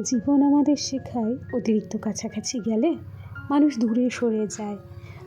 জীবন আমাদের শেখায় অতিরিক্ত কাছাকাছি গেলে মানুষ দূরে সরে যায়।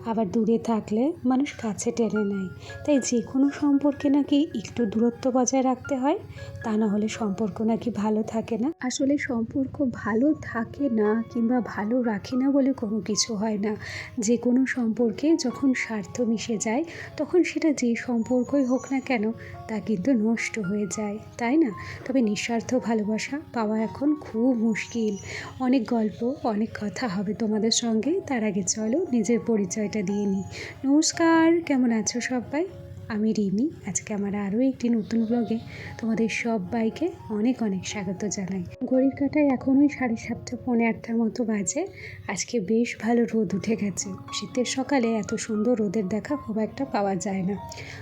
আবার দূরে থাকলে মানুষ কাছে টেনে নেয়। তাই যে কোনো সম্পর্কে নাকি একটু দূরত্ব বজায় রাখতে হয়, তা না হলে সম্পর্ক নাকি ভালো থাকে না। আসলে সম্পর্ক ভালো থাকে না কিংবা ভালো রাখে না বলে কোনো কিছু হয় না। যে কোনো সম্পর্কে যখন স্বার্থ মিশে যায়, তখন সেটা যে সম্পর্কই হোক না কেন, তা কিন্তু নষ্ট হয়ে যায়, তাই না? তবে নিঃস্বার্থ ভালোবাসা পাওয়া এখন খুব মুশকিল। অনেক গল্প, অনেক কথা হবে তোমাদের সঙ্গে। তার আগে চলো নিজের পরিচয়টা দিয়ে নিই। নমস্কার কেমন আছো সবাই? আমি রিমি। আজকে আমার আরও একটি নতুন ব্লগে তোমাদের সবাইকে অনেক অনেক স্বাগত জানাই। ঘড়ির কাটায় এখন ওই সাড়ে সাতটা, পৌনে আটটার মতো বাজে। আজকে বেশ ভালো রোদ উঠে গেছে। শীতের সকালে এত সুন্দর রোদের দেখা খুব একটা পাওয়া যায় না।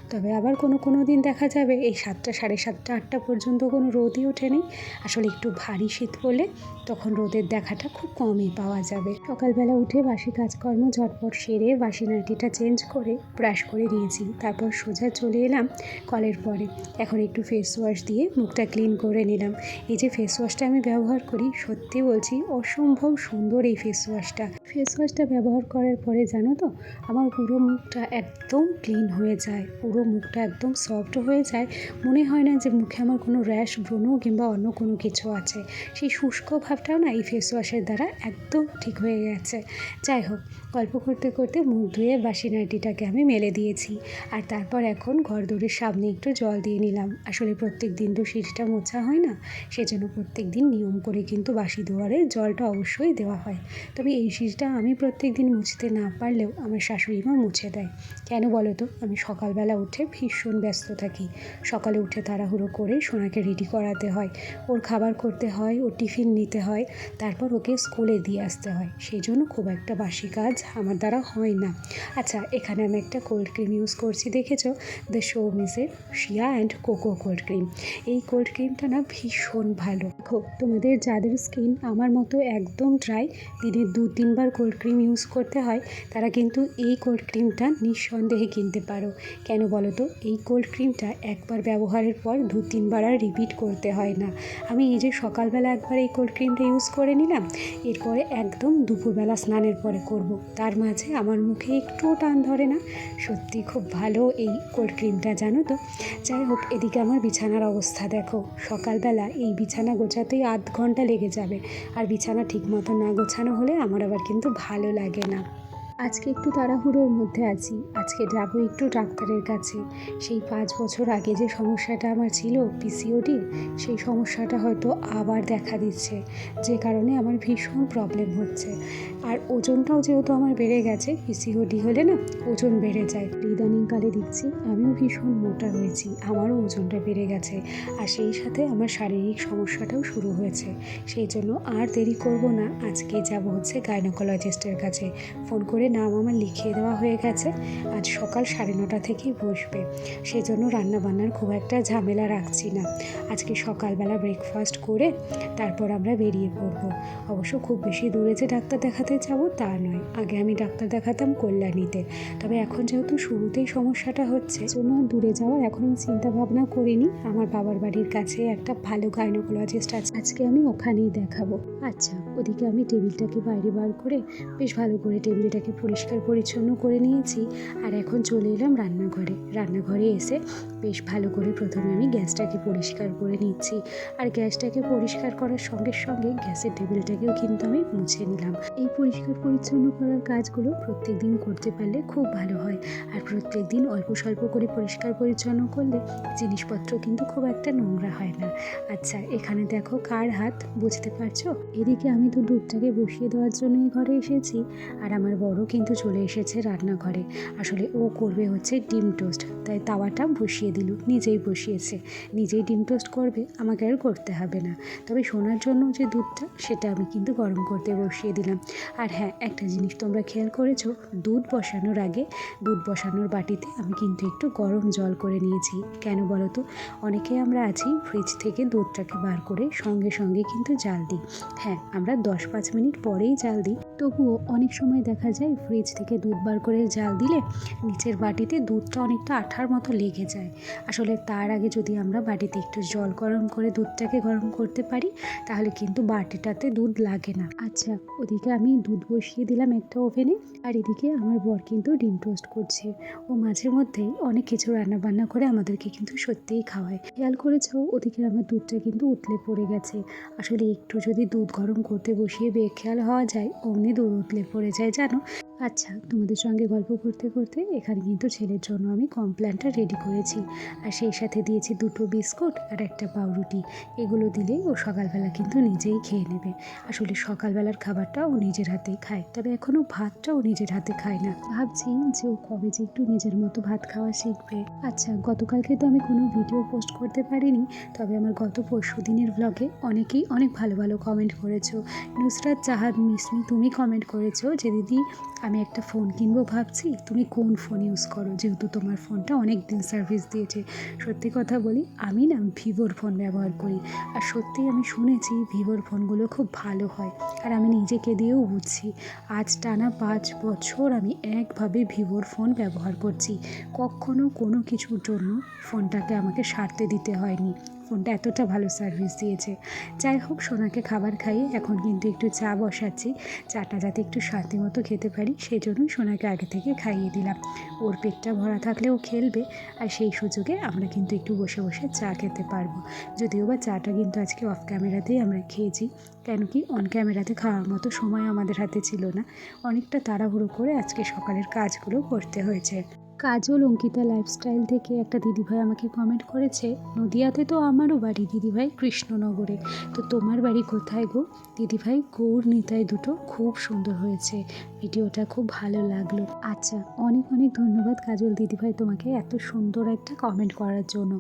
তবে আবার কোনো কোনো দিন দেখা যাবে এই সাতটা, সাড়ে সাতটা, আটটা পর্যন্ত কোনো রোদই ওঠেনি। আসলে একটু ভারী শীত পড়লে তখন রোদের দেখাটা খুব কমই পাওয়া যাবে। সকালবেলা উঠে বাসি কাজকর্ম ঝটপট সেরে বাসি নাইটিটা চেঞ্জ করে ব্রাশ করে নিয়েছি। তারপর সোজা চলে এলাম কলের পরে। এখন একটু ফেস ওয়াশ দিয়ে মুখটা ক্লিন করে নিলাম। এই যে ফেস ওয়াশটা আমি ব্যবহার করি, সত্যি বলছি অসম্ভব সুন্দর এই ফেস ওয়াশটা ফেস ওয়াশটা ব্যবহার করার পরে জানো তো, আমার পুরো মুখটা একদম ক্লিন হয়ে যায়, পুরো মুখটা একদম সফট হয়ে যায়। মনে হয় না যে মুখে আমার কোনো র্যাশ ব্রণ কিংবা অন্য কোনো কিছু আছে। সেই শুষ্ক ভাবটাও না এই ফেস ওয়াশের দ্বারা একদম ঠিক হয়ে গেছে। যাই হোক গল্প করতে করতে মুখ ধুয়ে বাসি নাইটিটাকে আমি মেলে দিয়েছি। আর তারপর এখন ঘর দৌড়ের সামনে একটু জল দিয়ে নিলাম। আসলে প্রত্যেক দিন তো সিঁড়িটা মোছা হয় না, সেজন্য প্রত্যেক দিন নিয়ম করে কিন্তু বাসি দুয়ারে জলটা অবশ্যই দেওয়া হয়। তবে এই সিঁড়িটা আমি প্রত্যেক দিন মুছতে না পারলেও আমার শাশুড়ি মা মুছে দেয়। কেন বলো তো? আমি সকালবেলা উঠে ভীষণ ব্যস্ত থাকি। সকালে উঠে তাড়াহুড়ো করে সোনাকে রেডি করাতে হয়। ওর খাবার করতে হয়, ওর টিফিন নিতে হয়। তারপর ওকে স্কুলে দিয়ে আসতে হয়। সেই জন্য খুব একটা বাসি কাজ আমার দ্বারা হয় না। আচ্ছা এখানে আমি একটা কোল্ড ক্রিম ইউজ করছি, দেখেছ? দ্য শো মিসের shea and coco cold cream এই কোল্ড ক্রিমটা না ভীষণ ভালো। দেখো, তোমাদের যাদের স্কিন আমার মতো একদম ড্রাই দিনে দু, তিনবার কোল্ড ক্রিম ইউজ করতে হয়, তারা কিন্তু এই কোল্ড ক্রিমটা নিঃসন্দেহে কিনতে পারো। কেন বলো তো? এই কোল্ড ক্রিমটা একবার ব্যবহারের পর দু, তিনবার আর রিপিট করতে হয় না। আমি এই যে সকালবেলা একবার এই কোল্ড ক্রিমটা ইউজ করে নিলাম, এরপরে একদম দুপুরবেলা স্নানের পরে করব। তার মাঝে আমার মুখে একটুও টান ধরে না। সত্যি খুব ভালো এই কোল্ড ক্রিমটা, জানো তো? যাই হোক, এদিকে আমার বিছানার অবস্থা দেখো। সকালবেলা এই বিছানা গোছাতেই আধ ঘণ্টা লেগে যাবে। আর বিছানা ঠিক মতো না গোছানো হলে আমার আবার কিন্তু ভালো লাগে না। আজকে একটু তাড়াহুড়োর মধ্যে আছি। আজকে যাব একটু ডাক্তারের কাছে। সেই পাঁচ বছর আগে যে সমস্যাটা আমার ছিল পিসিওডির সেই সমস্যাটা হয়তো আবার দেখা দিচ্ছে। যে কারণে আমার ভীষণ প্রবলেম হচ্ছে। আর ওজনটাও যেহেতু আমার বেড়ে গেছে পিসিওডি হলে না ওজন বেড়ে যায়। ইদানিংকালে দেখছি আমিও ভীষণ মোটা হয়েছি, আমারও ওজনটা বেড়ে গেছে। আর সেই সাথে আমার শারীরিক সমস্যাটাও শুরু হয়েছে। সেই জন্য আর দেরি করব না। আজকে যাব হচ্ছে গাইনোকোলজিস্টের কাছে। ফোন করে নাম আমার লিখিয়ে দেওয়া হয়ে গেছে। আজ সকাল সাড়ে নটা থেকেই বসবে। সেই জন্য রান্নাবান্নার খুব একটা ঝামেলা রাখছি না। আজকে সকালবেলা ব্রেকফাস্ট করে তারপর আমরা বেরিয়ে পড়ব। অবশ্য খুব বেশি দূরে যে ডাক্তার দেখাতে যাব তা নয়। আগে আমি ডাক্তার দেখাতাম কল্যাণীতে। তবে এখন যেহেতু শুরুতেই সমস্যাটা হচ্ছে জন্য দূরে যাওয়ার এখন চিন্তা ভাবনা করিনি। আমার বাবার বাড়ির কাছে একটা ভালো গাইনোকোলজিস্ট আছে। আজকে আমি ওখানেই দেখাবো। আচ্ছা ওদিকে আমি টেবিলটাকে বাইরে বার করে বেশ ভালো করে টেবিলটাকে পরিষ্কার পরিচ্ছন্ন করে নিয়েছি আর এখন চলে এলাম রান্নাঘরে। রান্নাঘরে এসে বেশ ভালো করে প্রথমে আমি গ্যাসটাকে পরিষ্কার করে নিচ্ছি। আর গ্যাসটাকে পরিষ্কার করার সঙ্গে সঙ্গে গ্যাসের টেবিলটাকেও কিন্তু আমি মুছে নিলাম। এই পরিষ্কার পরিচ্ছন্ন করার কাজগুলো প্রত্যেক দিন করতে পারলে খুব ভালো হয়। আর প্রত্যেক দিন অল্প স্বল্প করে পরিষ্কার পরিচ্ছন্ন করলে জিনিসপত্র কিন্তু খুব একটা নোংরা হয় না। আচ্ছা এখানে দেখো কার হাত, বুঝতে পারছ? এদিকে আমি তো দুধটাকে বসিয়ে দেওয়ার জন্যই ঘরে এসেছি। আর আমার বড় কিন্তু চলে এসেছে রান্নাঘরে। আসলে ও করবে হচ্ছে ডিম টোস্ট। তাই তাওয়াটা বসিয়ে দিল, নিজেই বসিয়েছে। নিজেই ডিম টোস্ট করবে, আমাকে আর করতে হবে না। তবে শোনার জন্য যে দুধটা, সেটা আমি কিন্তু গরম করতে বসিয়ে দিলাম। আর হ্যাঁ একটা জিনিস তোমরা খেয়াল করেছ, দুধ বসানোর আগে, দুধ বসানোর বাটিতে আমি কিন্তু একটু গরম জল করে নিয়েছি। কেন বলো তো? অনেকে আমরা আছি, ফ্রিজ থেকে দুধটাকে বার করে সঙ্গে সঙ্গে কিন্তু জাল দিই। হ্যাঁ আমরা দশ পাঁচ মিনিট পরেই জাল দিই। তবুও অনেক সময় দেখা যায় ফ্রিজ থেকে দুধ বার করে জাল দিলে নিচের বাটিতে দুধটা অনেকটা আঠার মতো লেগে যায়। আসলে তার আগে যদি আমরা বাটিতে একটু জল গরম করে দুধটাকে গরম করতে পারি, তাহলে কিন্তু বাটিটাতে দুধ লাগে না। আচ্ছা ওদিকে আমি দুধ বসিয়ে দিলাম একটা ওভেনে, আর এদিকে আমার বর কিন্তু ডিম টোস্ট করছে। ও মাঝে মধ্যেই অনেক কিছু রান্না বান্না করে আমাদেরকে কিন্তু সত্যিই খাওয়ায়। খেয়াল করেছ, ওদিকে আমার দুধটা কিন্তু উতলে পড়ে গেছে। আসলে একটু যদি দুধ গরম করতে বসিয়ে বেখেয়াল হওয়া যায়, অমনি দুধ উতলে পড়ে যায়, জানো? আচ্ছা তোমাদের সঙ্গে গল্প করতে করতে এখানে কিন্তু ছেলের জন্য আমি কমপ্ল্যানটা রেডি করেছি। আর সেই সাথে দিয়েছি দুটো বিস্কুট আর একটা পাউরুটি। এগুলো দিলেই ও সকালবেলা কিন্তু নিজেই খেয়ে নেবে। আসলে সকালবেলার খাবারটা ও নিজের হাতেই খায়, তবে এখনও ভাতটা ও নিজের হাতে খায় না। ভাবছি যে ও কবে যে একটু নিজের মতো ভাত খাওয়া শিখবে। আচ্ছা গতকালকে তো আমি কোনো ভিডিও পোস্ট করতে পারিনি, তবে আমার গত পরশু দিনের ব্লগে অনেকেই অনেক ভালো ভালো কমেন্ট করেছ। নুসরাত জাহাদ মিসমি, তুমি কমেন্ট করেছ যে দিদি আমি একটা ফোন কিনবো ভাবছি। তুমি কোন ফোন ইউজ করো? যেহেতু তোমার ফোনটা অনেক দিন সার্ভিস দিয়েছে। সত্যি কথা বলি, আমি না ভিভোর ফোন ব্যবহার করি। আর সত্যি আমি শুনেছি ভিভোর ফোনগুলো খুব ভালো হয়। আর আমি নিজেকে দিয়েও বুঝছি। আজ টানা পাঁচ বছর আমি একভাবে ভিভোর ফোন ব্যবহার করছি। কখনো কোনো কিছুর জন্য ফোনটাকে আমাকে সারতে দিতে হয়নি। ফোনটা এতটা ভালো সার্ভিস দিয়েছে। যাই হোক, সোনাকে খাবার খাইয়ে এখন কিন্তু একটু চা বসাচ্ছি। চাটা যাতে একটু শান্তি মতো খেতে পারি সেই জন্যই সোনাকে আগে থেকে খাইয়ে দিলাম। ওর পেটটা ভরা থাকলে ও খেলবে, আর সেই সুযোগে আমরা কিন্তু একটু বসে বসে চা খেতে পারব। যদিও বা চাটা কিন্তু আজকে অফ ক্যামেরাতেই আমরা খেয়েছি, কেন কি অন ক্যামেরাতে খাওয়ার মতো সময় আমাদের হাতে ছিল না। অনেকটা তাড়াহুড়ো করে আজকে সকালের কাজগুলো করতে হয়েছে। কাজল অঙ্কিতা লাইফস্টাইল থেকে একটা দিদিভাই আমাকে কমেন্ট করেছে, নদিয়াতে তো আমারও বাড়ি, দিদিভাই কৃষ্ণনগরে। তো তোমার বাড়ি কোথায় গো? দিদিভাই, গৌর নিতাই দুটো খুব সুন্দর হয়েছে। ভিডিওটা খুব ভালো লাগল। আচ্ছা অনেক অনেক ধন্যবাদ কাজল দিদিভাই তোমাকে এত সুন্দর একটা কমেন্ট করার জন্য।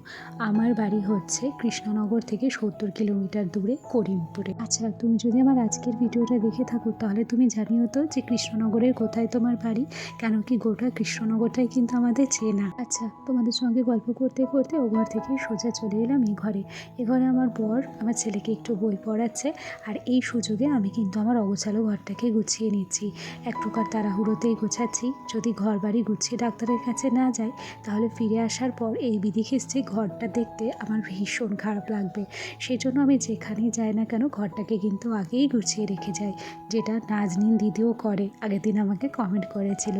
আমার বাড়ি হচ্ছে কৃষ্ণনগর থেকে সত্তর কিলোমিটার দূরে করিমপুরে। আচ্ছা তুমি যদি আমার আজকের ভিডিওটা দেখে থাকো, তাহলে তুমি জানিও তো যে কৃষ্ণনগরের কোথায় তোমার বাড়ি? কেন কি গোটা কৃষ্ণনগরটাই কিন্তু আমাদের চেনা আচ্ছা তোমাদের সঙ্গে গল্প করতে করতে ও ঘর থেকে সোজা চলে এলাম এই ঘরে। এ ঘরে আমার বর আমার ছেলেকে একটু বই পড়াচ্ছে আর এই সুযোগে আমি কিন্তু আমার অগোছালো ঘরটাকে গুছিয়ে নিচ্ছি। এক প্রকার তাড়াহুড়োতেই গোছাচ্ছি। যদি ঘর বাড়ি গুছিয়ে ডাক্তারের কাছে না যাই, তাহলে ফিরে আসার পর এই বিধি খিস্তি ঘরটা দেখতে আমার ভীষণ খারাপ লাগবে। সেই জন্য আমি যেখানেই যাই না কেন ঘরটাকে কিন্তু আগেই গুছিয়ে রেখে যাই, যেটা নাজনিন দিদিও করে। আগের দিন আমাকে কমেন্ট করেছিল।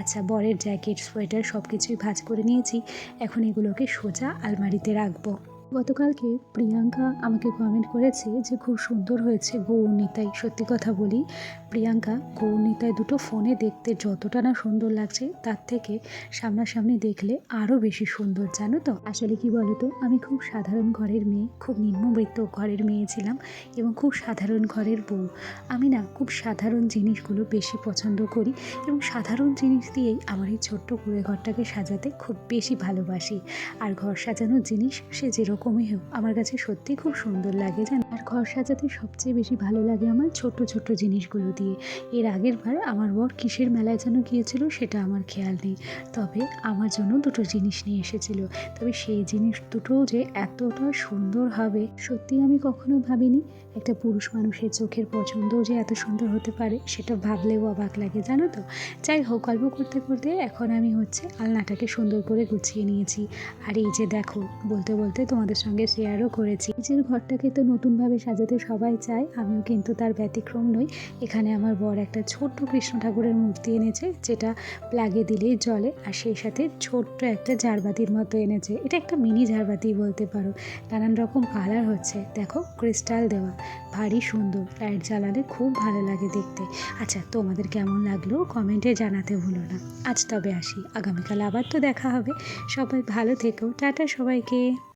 আচ্ছা বরের জ্যাকেট সোয়েটার সব কিছুই ভাঁজ করে নিয়েছি। এখন এগুলোকে সোজা আলমারিতে রাখব। গতকালকে প্রিয়াঙ্কা আমাকে কমেন্ট করেছে যে খুব সুন্দর হয়েছে গৌরনীতাই সত্যি কথা বলি, প্রিয়াঙ্কা গৌরনীতায় দুটো ফোনে দেখতে যতটা না সুন্দর লাগছে, তার থেকে সামনাসামনি দেখলে আরও বেশি সুন্দর, জানো তো? আসলে কি বলো তো আমি খুব সাধারণ ঘরের মেয়ে, খুব নিম্নবৃত্ত ঘরের মেয়ে ছিলাম এবং খুব সাধারণ ঘরের বউ। আমি না খুব সাধারণ জিনিসগুলো বেশি পছন্দ করি এবং সাধারণ জিনিস দিয়েই আমার এই ছোট্ট কুড়ে ঘরটাকে সাজাতে খুব বেশি ভালোবাসি। আর ঘর সাজানোর জিনিস সে যেরকমই হোক আমার কাছে সত্যি খুব সুন্দর লাগে জান? আর ঘর সাজাতে সবচেয়ে বেশি ভালো লাগে আমার ছোট ছোট জিনিসগুলো দিয়ে। এর আগের বার আমার বর কিসের মেলায় যেন গিয়েছিল সেটা আমার খেয়াল নেই। তবে আমার জন্য দুটো জিনিস নিয়ে এসেছিল। তবে সেই জিনিস দুটোও যে এতটা সুন্দর হবে সত্যি আমি কখনো ভাবিনি। একটা পুরুষ মানুষের চোখের পছন্দও যে এত সুন্দর হতে পারে, সেটা ভাবলেও অবাক লাগে, জানো তো? যাই হোক, গল্প করতে করতে এখন আমি হচ্ছে আলনাটাকে সুন্দর করে গুছিয়ে নিয়েছি। আর এই যে দেখো, বলতে বলতে তোমাদের সঙ্গে শেয়ারও করেছি। নিজের ঘরটাকে তো নতুনভাবে সাজাতে সবাই চায়, আমিও কিন্তু তার ব্যতিক্রম নই। এখানে আমার বর একটা ছোট্ট কৃষ্ণ ঠাকুরের মূর্তি এনেছে, যেটা প্লাগে দিলেই জলে আর সেই সাথে ছোট্ট একটা ঝাড়বাতির মতো এনেছে। এটা একটা মিনি ঝাড়বাতি বলতে পারো। নানান রকম কালার হচ্ছে। দেখো, ক্রিস্টাল দেওয়া। ভারী সুন্দর। লাইট জ্বালালে খুব ভালো লাগে দেখতে। আচ্ছা তোমাদের কেমন লাগল? কমেন্টে জানাতে ভুলো না। আজ তবে আসি। আগামীকাল আবার তো দেখা হবে। সবাই ভালো থেকো। টাটা সবাইকে।